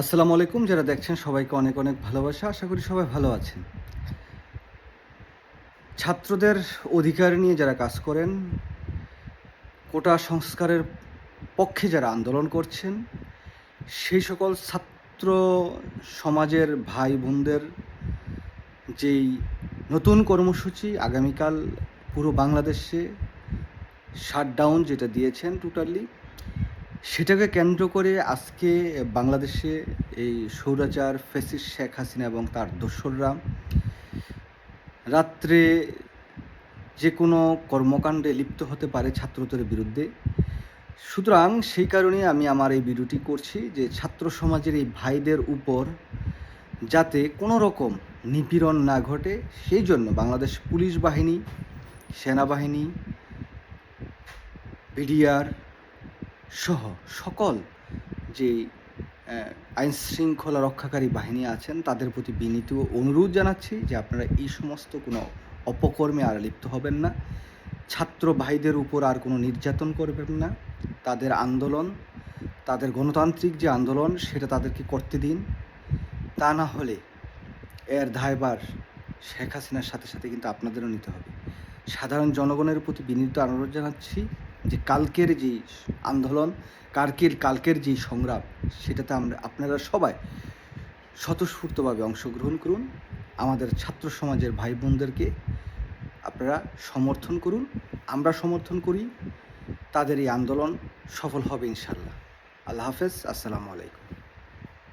আসসালামু আলাইকুম, যারা দেখছেন সবাইকে অনেক অনেক ভালোবাসা। আশা করি সবাই ভালো আছেন। ছাত্রদের অধিকার নিয়ে যারা কাজ করেন, কোটা সংস্কারের পক্ষে যারা আন্দোলন করছেন, সেই সকল ছাত্র সমাজের ভাই বোনদের যেই নতুন কর্মসূচি আগামীকাল পুরো বাংলাদেশে শাটডাউন যেটা দিয়েছেন টোটালি সেটাকে কেন্দ্র করে আজকে বাংলাদেশে এই সৌরাচার ফেসিস শেখ হাসিনা এবং তার দোসররা রাত্রে যে কোনো কর্মকাণ্ডে লিপ্ত হতে পারে ছাত্রদের বিরুদ্ধে। সুতরাং সেই কারণে আমি আমার এই ভিডিওটি করছি যে ছাত্র সমাজের এই ভাইদের উপর যাতে কোনো রকম নিপীড়ন না ঘটে, সেই জন্য বাংলাদেশ পুলিশ বাহিনী, সেনাবাহিনী, বিডিআর সহ সকল যে আইন শৃঙ্খলা রক্ষাকারী বাহিনী আছেন, তাদের প্রতি বিনীত অনুরোধ জানাচ্ছি যে আপনারা এই সমস্ত কোনো অপকর্মে আর লিপ্ত হবেন না। ছাত্র ভাইদের উপর আর কোনো নির্যাতন করবেন না। তাদের আন্দোলন, তাদের গণতান্ত্রিক যে আন্দোলন, সেটা তাদেরকে করতে দিন। তা না হলে এর দায়বার শেখ হাসিনার সাথে সাথে কিন্তু আপনাদেরও নিতে হবে। সাধারণ জনগণের প্রতি বিনীত অনুরোধ জানাচ্ছি। যে কালকের যে আন্দোলন, কালকের কালকের যে সংগ্রাম, সেটাতে আমরা, আপনারা সবাই স্বতঃস্ফূর্তভাবে অংশগ্রহণ করুন। আমাদের ছাত্র সমাজের ভাই বোনদেরকে আপনারা সমর্থন করুন। আমরা সমর্থন করি, তাদের এই আন্দোলন সফল হবে ইনশাল্লাহ আল্লাহ হাফেজ, আসসালামু আলাইকুম।